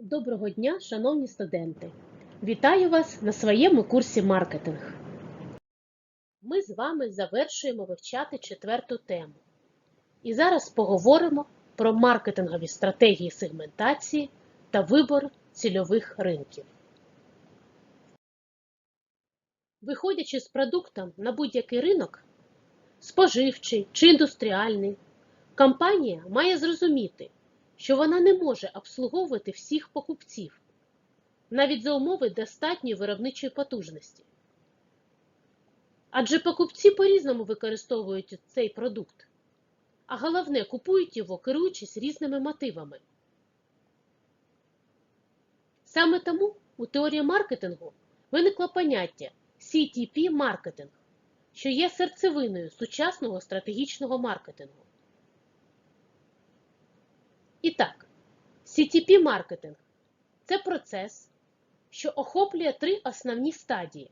Доброго дня, шановні студенти! Вітаю вас на своєму курсі маркетинг. Ми з вами завершуємо вивчати четверту тему. І зараз поговоримо про маркетингові стратегії сегментації та вибор цільових ринків. Виходячи з продуктом на будь-який ринок, споживчий чи індустріальний, компанія має зрозуміти, що вона не може обслуговувати всіх покупців, навіть за умови достатньої виробничої потужності. Адже покупці по-різному використовують цей продукт, а головне, купують його, керуючись різними мотивами. Саме тому у теорії маркетингу виникло поняття CTP-маркетинг, що є серцевиною сучасного стратегічного маркетингу. І так, CTP-маркетинг – це процес, що охоплює три основні стадії: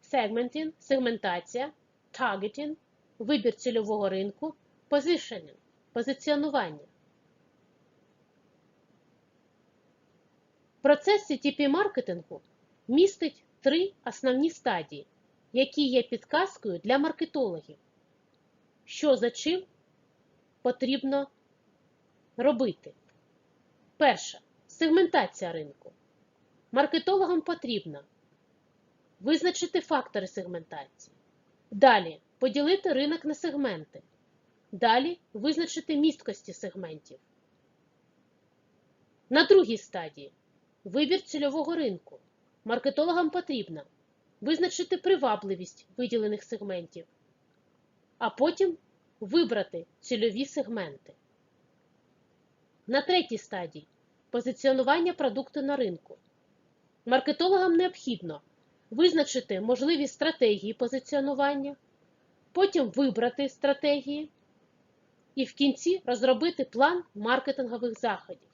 сегментінг, сегментація, таргетінг, вибір цільового ринку, позишенінг, позиціонування. Процес CTP-маркетингу містить три основні стадії, які є підказкою для маркетологів, що за чим потрібно робити. Перша сегментація ринку. Маркетологам потрібно визначити фактори сегментації. Далі поділити ринок на сегменти. Далі визначити місткості сегментів. На другій стадії вибір цільового ринку. Маркетологам потрібно визначити привабливість виділених сегментів, а потім вибрати цільові сегменти. На третій стадії позиціонування продукту на ринку. Маркетологам необхідно визначити можливі стратегії позиціонування, потім вибрати стратегії і в кінці розробити план маркетингових заходів.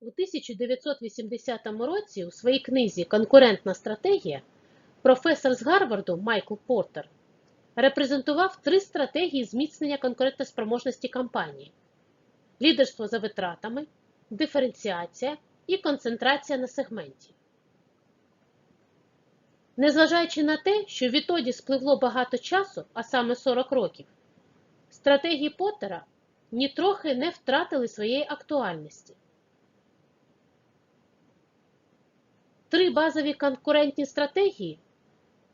У 1980 році у своїй книзі Конкурентна стратегія професор з Гарварду Майкл Портер репрезентував три стратегії зміцнення конкурентоспроможності компанії: лідерство за витратами, диференціація і концентрація на сегменті. Незважаючи на те, що відтоді спливло багато часу, а саме 40 років, стратегії Поттера нітрохи не втратили своєї актуальності. Три базові конкурентні стратегії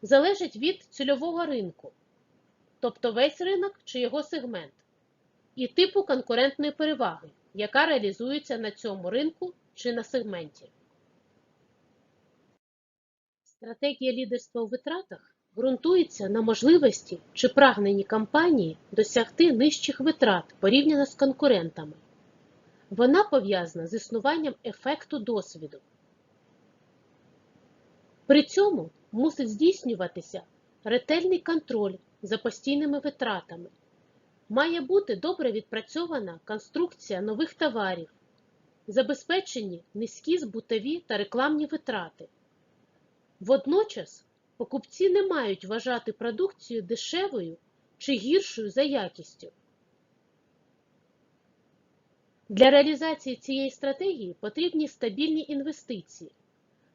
залежать від цільового ринку, тобто весь ринок чи його сегмент, і типу конкурентної переваги, яка реалізується на цьому ринку чи на сегменті. Стратегія лідерства у витратах ґрунтується на можливості чи прагненні компанії досягти нижчих витрат порівняно з конкурентами. Вона пов'язана з існуванням ефекту досвіду. При цьому мусить здійснюватися ретельний контроль за постійними витратами. Має бути добре відпрацьована конструкція нових товарів, забезпечені низькі збутові та рекламні витрати. Водночас покупці не мають вважати продукцію дешевою чи гіршою за якістю. Для реалізації цієї стратегії потрібні стабільні інвестиції,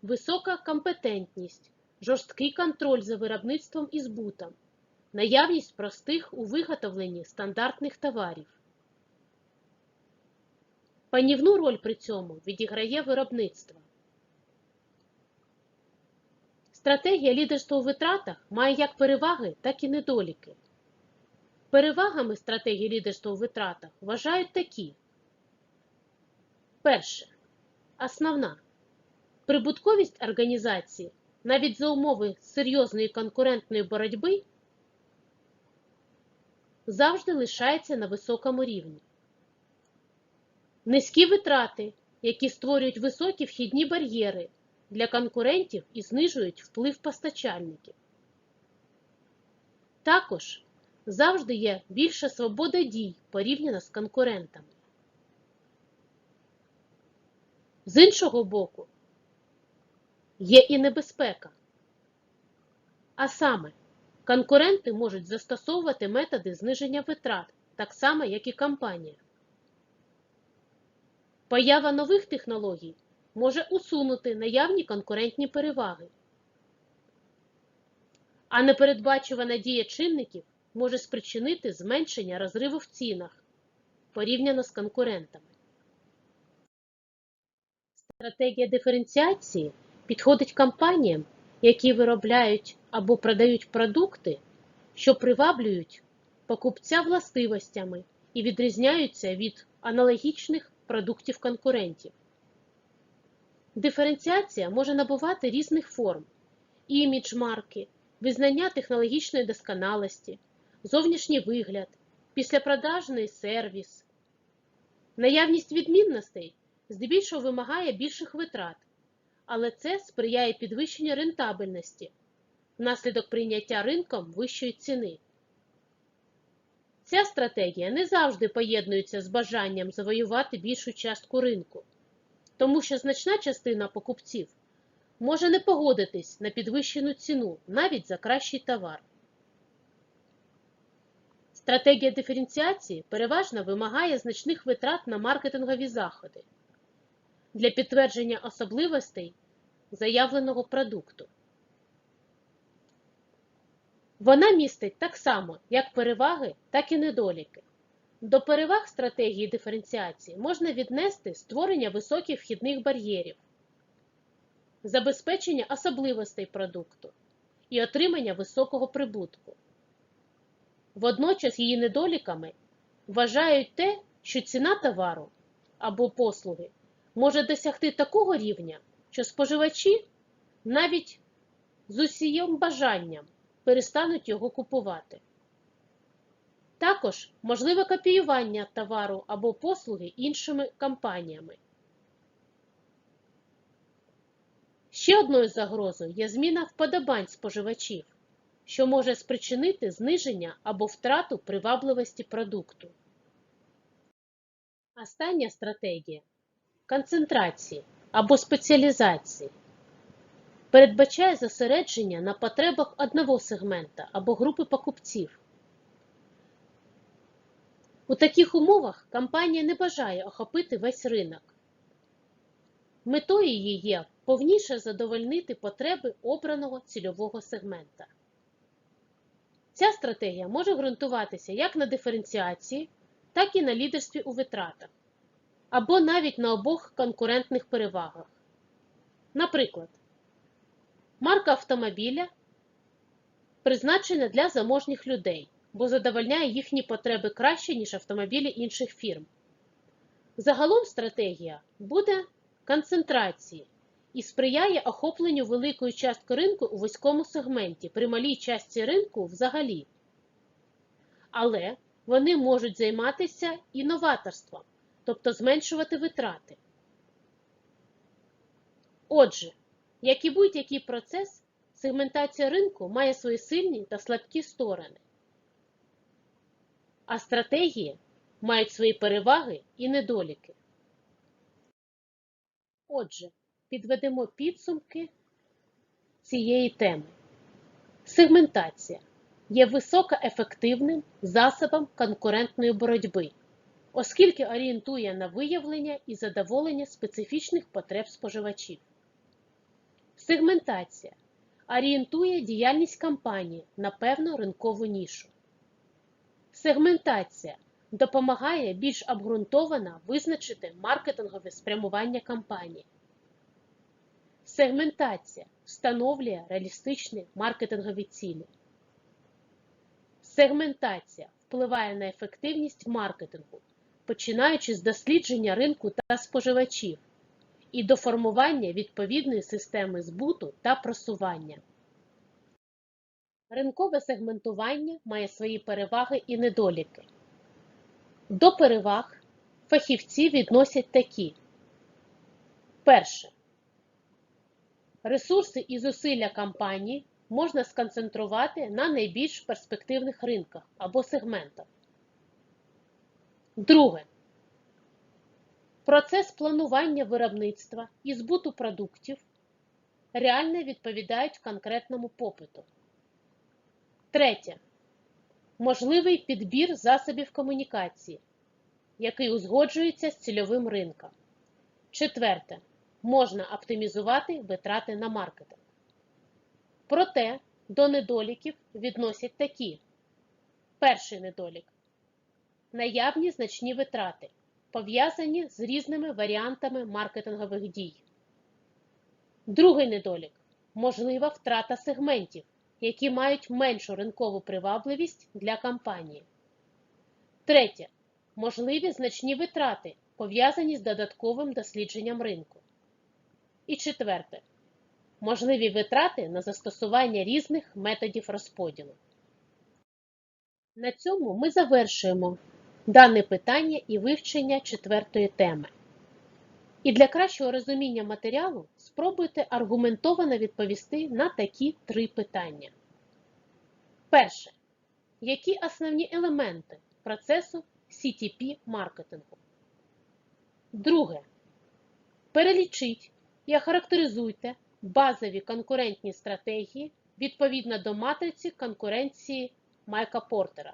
висока компетентність, жорсткий контроль за виробництвом і збутом, наявність простих у виготовленні стандартних товарів. Панівну роль при цьому відіграє виробництво. Стратегія лідерства у витратах має як переваги, так і недоліки. Перевагами стратегії лідерства у витратах вважають такі. Перше. Основна. Прибутковість організації навіть за умови серйозної конкурентної боротьби завжди лишається на високому рівні. Низькі витрати, які створюють високі вхідні бар'єри для конкурентів і знижують вплив постачальників. Також завжди є більша свобода дій порівняно з конкурентами. З іншого боку, є і небезпека. А саме, конкуренти можуть застосовувати методи зниження витрат, так само, як і компанія. Поява нових технологій може усунути наявні конкурентні переваги. А непередбачувана дія чинників може спричинити зменшення розриву в цінах порівняно з конкурентами. Стратегія диференціації підходить компаніям, які виробляють або продають продукти, що приваблюють покупця властивостями і відрізняються від аналогічних продуктів конкурентів. Диференціація може набувати різних форм: імідж марки, визнання технологічної досконалості, зовнішній вигляд, післяпродажний сервіс. Наявність відмінностей здебільшого вимагає більших витрат, але це сприяє підвищенню рентабельності внаслідок прийняття ринком вищої ціни. Ця стратегія не завжди поєднується з бажанням завоювати більшу частку ринку, тому що значна частина покупців може не погодитись на підвищену ціну навіть за кращий товар. Стратегія диференціації переважно вимагає значних витрат на маркетингові заходи для підтвердження особливостей заявленого продукту. Вона містить так само як переваги, так і недоліки. До переваг стратегії диференціації можна віднести створення високих вхідних бар'єрів, забезпечення особливостей продукту і отримання високого прибутку. Водночас її недоліками вважають те, що ціна товару або послуги може досягти такого рівня, що споживачі навіть з усієм бажанням перестануть його купувати. Також можливе копіювання товару або послуги іншими компаніями. Ще одною загрозою є зміна вподобань споживачів, що може спричинити зниження або втрату привабливості продукту. Остання стратегія концентрації або спеціалізації передбачає зосередження на потребах одного сегмента або групи покупців. У таких умовах компанія не бажає охопити весь ринок. Метою її є повніше задовольнити потреби обраного цільового сегмента. Ця стратегія може ґрунтуватися як на диференціації, так і на лідерстві у витратах, або навіть на обох конкурентних перевагах. Наприклад, марка автомобіля призначена для заможніх людей, бо задовольняє їхні потреби краще, ніж автомобілі інших фірм. Загалом стратегія буде концентрації і сприяє охопленню великої частки ринку у вузькому сегменті при малій частці ринку взагалі. Але вони можуть займатися інноваторством, тобто зменшувати витрати. Отже, як і будь-який процес, сегментація ринку має свої сильні та слабкі сторони. А стратегії мають свої переваги і недоліки. Отже, підведемо підсумки цієї теми. Сегментація є високоефективним засобом конкурентної боротьби, оскільки орієнтує на виявлення і задоволення специфічних потреб споживачів. Сегментація орієнтує діяльність компанії на певну ринкову нішу. Сегментація допомагає більш обґрунтовано визначити маркетингове спрямування компанії. Сегментація встановлює реалістичні маркетингові цілі. Сегментація впливає на ефективність маркетингу, починаючи з дослідження ринку та споживачів і до формування відповідної системи збуту та просування. Ринкове сегментування має свої переваги і недоліки. До переваг фахівці відносять такі. Перше. Ресурси і зусилля компанії можна сконцентрувати на найбільш перспективних ринках або сегментах. Друге. Процес планування виробництва і збуту продуктів реально відповідають конкретному попиту. Третє. Можливий підбір засобів комунікації, який узгоджується з цільовим ринком. Четверте. Можна оптимізувати витрати на маркетинг. Проте до недоліків відносять такі. Перший недолік. Наявні значні витрати, пов'язані з різними варіантами маркетингових дій. Другий недолік можлива втрата сегментів, які мають меншу ринкову привабливість для кампанії. Третє. Можливі значні витрати, пов'язані з додатковим дослідженням ринку. І четверте. Можливі витрати на застосування різних методів розподілу. На цьому ми завершуємо дане питання і вивчення четвертої теми. І для кращого розуміння матеріалу спробуйте аргументовано відповісти на такі три питання. Перше. Які основні елементи процесу CTP маркетингу? Друге. Перелічіть і охарактеризуйте базові конкурентні стратегії відповідно до матриці конкуренції Майка Портера.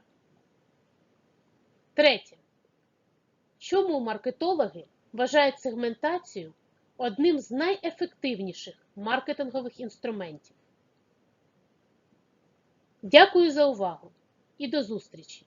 Третє. Чому маркетологи вважають сегментацію одним з найефективніших маркетингових інструментів? Дякую за увагу і до зустрічі!